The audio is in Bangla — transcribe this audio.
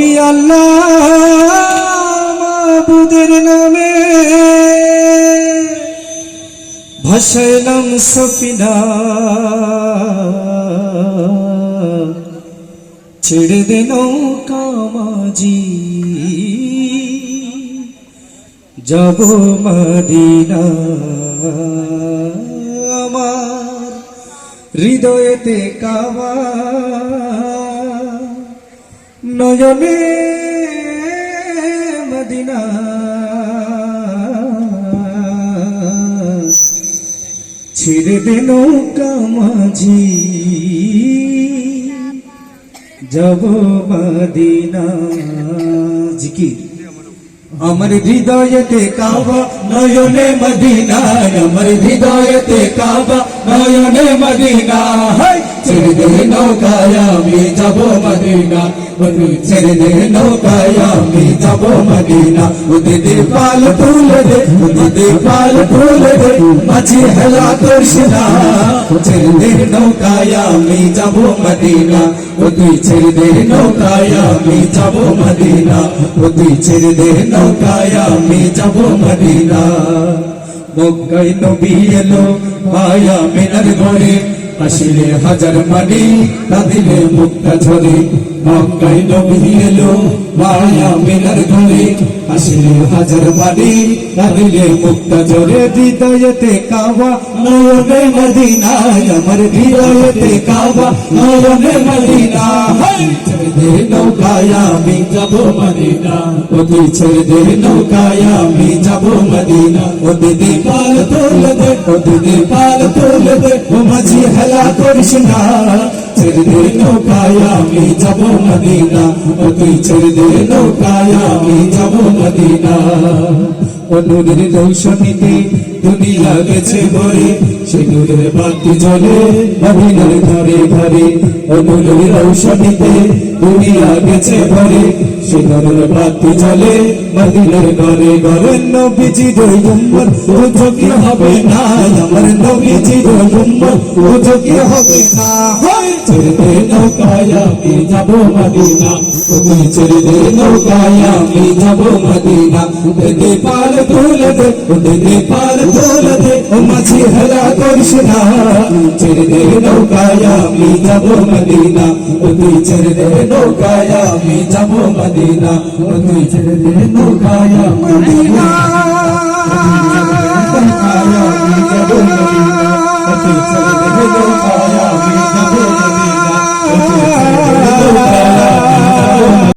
আমি আল্লাহ মাবুদের নামে ভাসাইলাম সফিনা ছেড়ে দে কামাজি যাব মাদিনা। আমার হৃদয়েতে কাবা নয়নে মদিনা। ছেড়ে দে নৌকা মাঝি। যাব মদিনা। জিকির। আমার হৃদয়তে কাবা, নয়নে মদিনা। আমার হৃদয়তে কাবা, নয়নে মদিনা। হাই! ছেড়ে দে নৌকায় আমি যাব মদিনা। বন্ধু, ছেড়ে দে নৌকায় আমি যাব মদিনা। উদে দে পাল তুলে দে উদে দে পাল তুলে দে, মাঝি হেলা করিস না। ছেড়ে দে নৌকায় আমি যাব মদিনা। ও তুই ছেড়ে দে নৌকায় যাব মদিনা। ও ছেড়ে দে নৌকায় যাব মদিনা। মক্কায় নবী এলো মায়া মিনার ঘরে। আসিলে হাজার মানি কাঁদিলে মুক্তা ঝরে। মক্কায় নবী এলো মায়া মিনার ঘরে। আসিলে হাজার মানি কাঁদিলে মুক্তা ঝরে। হৃদয়তে কাবা, নয়নে মদিনা আমার হৃদয়তে কাবা, নয়নে মদিনা। ছেড়ে দে নৌকায় আমি যাব মদিনা। ও তুই ছেড়ে দে। করিস না ছেড়ে দে নৌকায় আমি যাব মদিনা। তুই ছেড়ে দে মদিনা। দুনিয়া গেছে ভরে বাতি জ্বলে ও নূরের রৌশনীতে দুনিয়া গেছে ভরে বাতি জ্বলে ঘরে ঘরে নবীজি ও হবে না, আমার নবীজি উম্মত ও হবে না। ছেড়ে নৌকায়, আমি যাব মদিনা। তুই নৌকায়, আমি মদিনা। দে পাল তুলে দে দে পাল তুলে দে ও মাঝি হেলা করিস না। ছেড়ে দে নৌকায়, আমি যাব মদিনা। ও তুই ছেড়ে দে নৌকায়, আমি যাব মদিনা। ও তুই ছেড়ে দে নৌকায় মদিনা নৌকায় আমি যাব মদিনা। ও তুই ছেড়ে দে নৌকায়